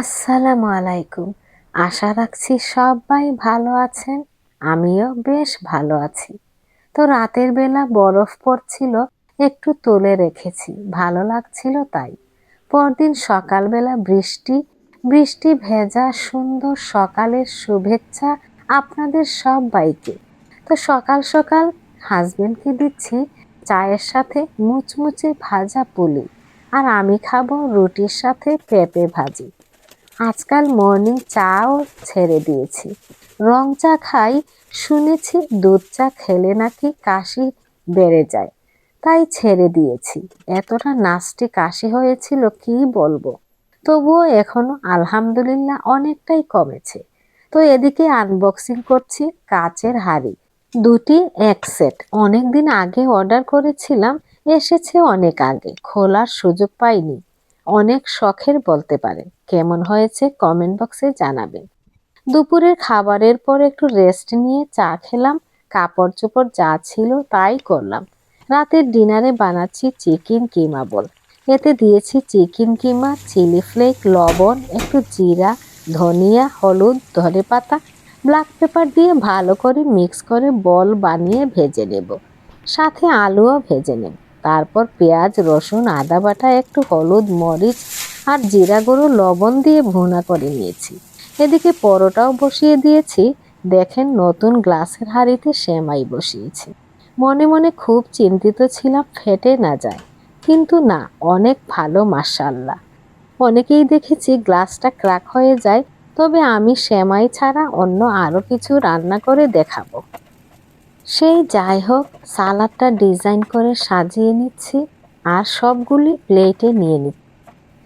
আসসালামু আলাইকুম। আশা রাখছি সবাই ভালো আছেন। আমিও বেশ ভালো আছি। তো রাতের বেলা বরফ পড়ছিল, একটু তুলে রেখেছি, ভালো লাগছিল তাই। পরদিন সকালবেলা বৃষ্টি বৃষ্টি ভেজা সুন্দর সকালের শুভেচ্ছা আপনাদের সবাইকে। তো সকাল সকাল হাজবেন্ডকে দিচ্ছি চায়ের সাথে মুচমুচে ভাজা পুলি। আর আমি খাব রুটির সাথে পেঁপে ভাজি। আজকাল মর্নিং চাও ছেড়ে দিয়েছি। রং চা খাই, শুনেছি দুধ চা খেলে নাকি কাশি বেড়ে যায়। তাই ছেড়ে দিয়েছি। এতটা নাস্টি কাশি হয়েছিল, কি বলব? তবুও এখনও আলহামদুলিল্লাহ অনেকটাই কমেছে। তো এদিকে আনবক্সিং করছি কাচের হাড়ি। দুটি এক সেট অনেক দিন আগে অর্ডার করেছিলাম, এসেছে অনেক আগে। খোলার সুযোগ পাইনি। অনেক শখের বলতে পারেন কেমন হয়েছে কমেন্ট বক্সে জানাবেন। দুপুরের খাবারের পর একটু রেস্ট নিয়ে চা খেলাম কাপড় চোপড় যা ছিল তাই করলাম। রাতের ডিনারে বানাচ্ছি চিকেন কিমা বল। এতে দিয়েছি চিকেন কিমা চিলি ফ্লেক লবণ, একটু জিরা, ধনিয়া, হলুদ ধনে পাতা ব্ল্যাক পেপার দিয়ে ভালো করে মিক্স করে বল বানিয়ে ভেজে নেব। সাথে আলুও ভেজে নেব। তারপর পেঁয়াজ, রসুন, আদা বাটা, একটু হলুদ, মরিচ আর জিরা গুঁড়ো, লবণ দিয়ে ভুনা করে নিয়েছি। এদিকে পরোটাও বসিয়ে দিয়েছি। দেখেন নতুন গ্লাসের হাঁড়িতে সেমাই বসিয়েছি। মনে মনে খুব চিন্তিত ছিলাম, ফেটে না যায়। কিন্তু না, অনেক ভালো মাসাল্লাহ অনেকেই দেখেছি গ্লাসটা ক্র্যাক হয়ে যায়, তবে আমি সেমাই ছাড়া অন্য আরও কিছু রান্না করে দেখাবো। সেই যাই হোক সালাদটা ডিজাইন করে সাজিয়ে নিচ্ছি আর সবগুলি প্লেটে নিয়ে নিচ্ছি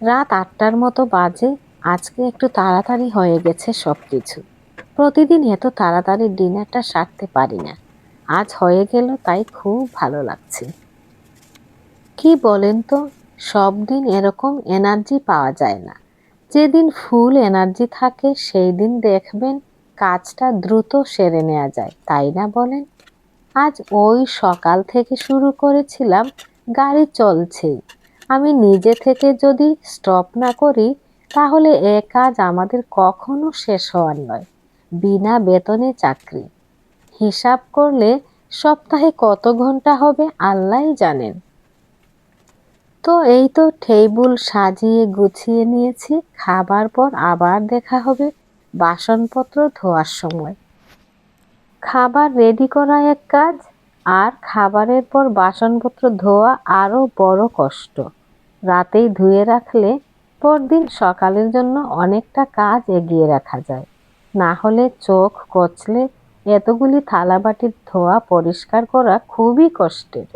রাত আটটার মতো বাজে, আজকে একটু তাড়াতাড়ি হয়ে গেছে সব কিছু প্রতিদিন এত তাড়াতাড়ি ডিনারটা সারতে পারি না। আজ হয়ে গেল তাই খুব ভালো লাগছে। কি বলেন তো, সব দিন এরকম এনার্জি পাওয়া যায় না। যেদিন ফুল এনার্জি থাকে, সেই দিন দেখবেন কাজটা দ্রুত সেরে নেওয়া যায়, তাই না বলেন? আজ ওই সকাল থেকে শুরু করেছিলাম, গাড়ি চলছেই। আমি নিজে থেকে যদি স্টপ না করি, তাহলে এ কাজ আমাদের কখনো শেষ হওয়ার নয়, বিনা বেতনে চাকরি। হিসাব করলে সপ্তাহে কত ঘণ্টা হবে আল্লাহ জানেন। তো এই তো টেবিল সাজিয়ে গুছিয়ে নিয়েছি, খাবার পর আবার দেখা হবে, বাসনপত্র ধোয়ার সময়। খাবার রেডি করা এক কাজ, আর খাবারের পর বাসনপত্র ধোয়া আরও বড় কষ্ট। রাতেই ধুয়ে রাখলে পরদিন সকালের জন্য অনেকটা কাজ এগিয়ে রাখা যায়। না হলে চোখ কচলে এতগুলি থালাবাটির ধোয়া পরিষ্কার করা খুবই কষ্টের।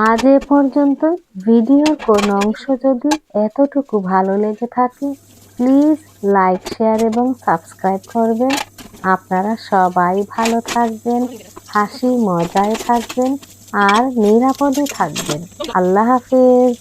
আজ এ পর্যন্ত ভিডিওর কোন অংশ যদি এতটুকু ভালো লেগে থাকে, প্লিজ লাইক, শেয়ার এবং সাবস্ক্রাইব করবেন। আপনারা সবাই ভালো থাকবেন, হাসি, মজায় থাকবেন আর নিরাপদে থাকবেন। আল্লাহ হাফেজ।